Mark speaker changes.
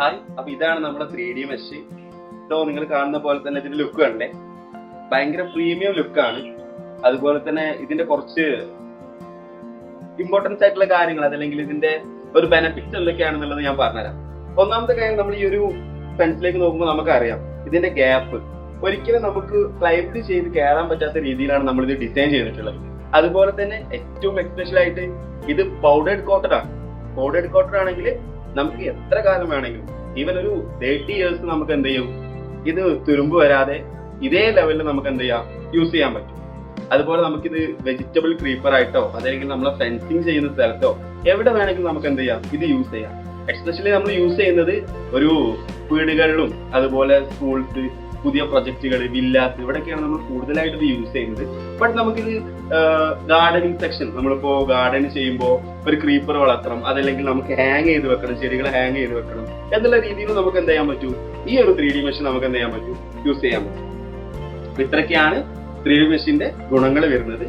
Speaker 1: Hi അപ്പൊ ഇതാണ് നമ്മുടെ ത്രീ ഡി മെഷ് ഇതോ നിങ്ങൾ കാണുന്ന പോലെ തന്നെ ഇതിന്റെ ലുക്ക് കണ്ടേ. ഭയങ്കര പ്രീമിയം ലുക്കാണ് അതുപോലെ തന്നെ ഇതിന്റെ കുറച്ച് ഇമ്പോർട്ടൻസ് ആയിട്ടുള്ള കാര്യങ്ങൾ അതല്ലെങ്കിൽ ഇതിന്റെ ഒരു ബെനിഫിറ്റ്സ് എന്തൊക്കെയാണെന്നുള്ളത് ഞാൻ പറഞ്ഞുതരാം. ഒന്നാമത്തെ കാര്യം നമ്മൾ ഈ ഒരു ഫ്രണ്ട്സിലേക്ക് നോക്കുമ്പോൾ നമുക്കറിയാം ഇതിന്റെ ഗ്യാപ്പ് ഒരിക്കലും നമുക്ക് ക്ലൈംബ് ചെയ്ത് കയറാൻ പറ്റാത്ത രീതിയിലാണ് നമ്മൾ ഇത് ഡിസൈൻ ചെയ്തിട്ടുള്ളത്. അതുപോലെ തന്നെ ഏറ്റവും എക്സ്പെഷ്യൽ ആയിട്ട് ഇത് പൗഡേഡ് കോട്ടഡ് ആണ്. പൗഡേഡ് കോട്ടഡ് ആണെങ്കിൽ നമുക്ക് എത്ര കാലം വേണമെങ്കിലും. ഈവൻ ഒരു തേർട്ടി ഇയേഴ്സ് നമുക്ക് എന്ത് ചെയ്യും? ഇത് തുരുമ്പ് വരാതെ ഇതേ ലെവലിൽ നമുക്ക് എന്ത് ചെയ്യാം? യൂസ് ചെയ്യാൻ പറ്റും. അതുപോലെ നമുക്കിത് വെജിറ്റബിൾ ക്രീപ്പർ ആയിട്ടോ അതല്ലെങ്കിൽ നമ്മളെ ഫെൻസിങ് ചെയ്യുന്ന സ്ഥലത്തോ എവിടെ വേണമെങ്കിലും നമുക്ക് എന്ത് ചെയ്യാം? ഇത് യൂസ് ചെയ്യാം. എക്സ്പെഷ്യലി നമ്മൾ യൂസ് ചെയ്യുന്നത് ഒരു വീടുകളിലും അതുപോലെ സ്കൂൾസ് പുതിയ പ്രൊജക്ടുകൾ വില്ലാസ് ഇവിടെയൊക്കെയാണ് നമ്മൾ കൂടുതലായിട്ട് ഇത് യൂസ് ചെയ്യുന്നത്. ബട്ട് നമുക്കിത് ഗാർഡനിങ് സെക്ഷൻ നമ്മളിപ്പോ ഗാർഡൻ ചെയ്യുമ്പോൾ ഒരു ക്രീപ്പർ വളർത്തണം അതല്ലെങ്കിൽ നമുക്ക് ഹാങ് ചെയ്ത് വെക്കണം ചെടികൾ ഹാങ് ചെയ്ത് വെക്കണം എന്നുള്ള രീതിയിൽ നമുക്ക് എന്ത് ചെയ്യാൻ പറ്റൂ? ഈ ഒരു ത്രീ ഡി മെഷീൻ നമുക്ക് എന്ത് ചെയ്യാൻ പറ്റും? യൂസ് ചെയ്യാൻ പറ്റും. ഇത്രയൊക്കെയാണ് ത്രീ ഡി മെഷീന്റെ ഗുണങ്ങൾ വരുന്നത്.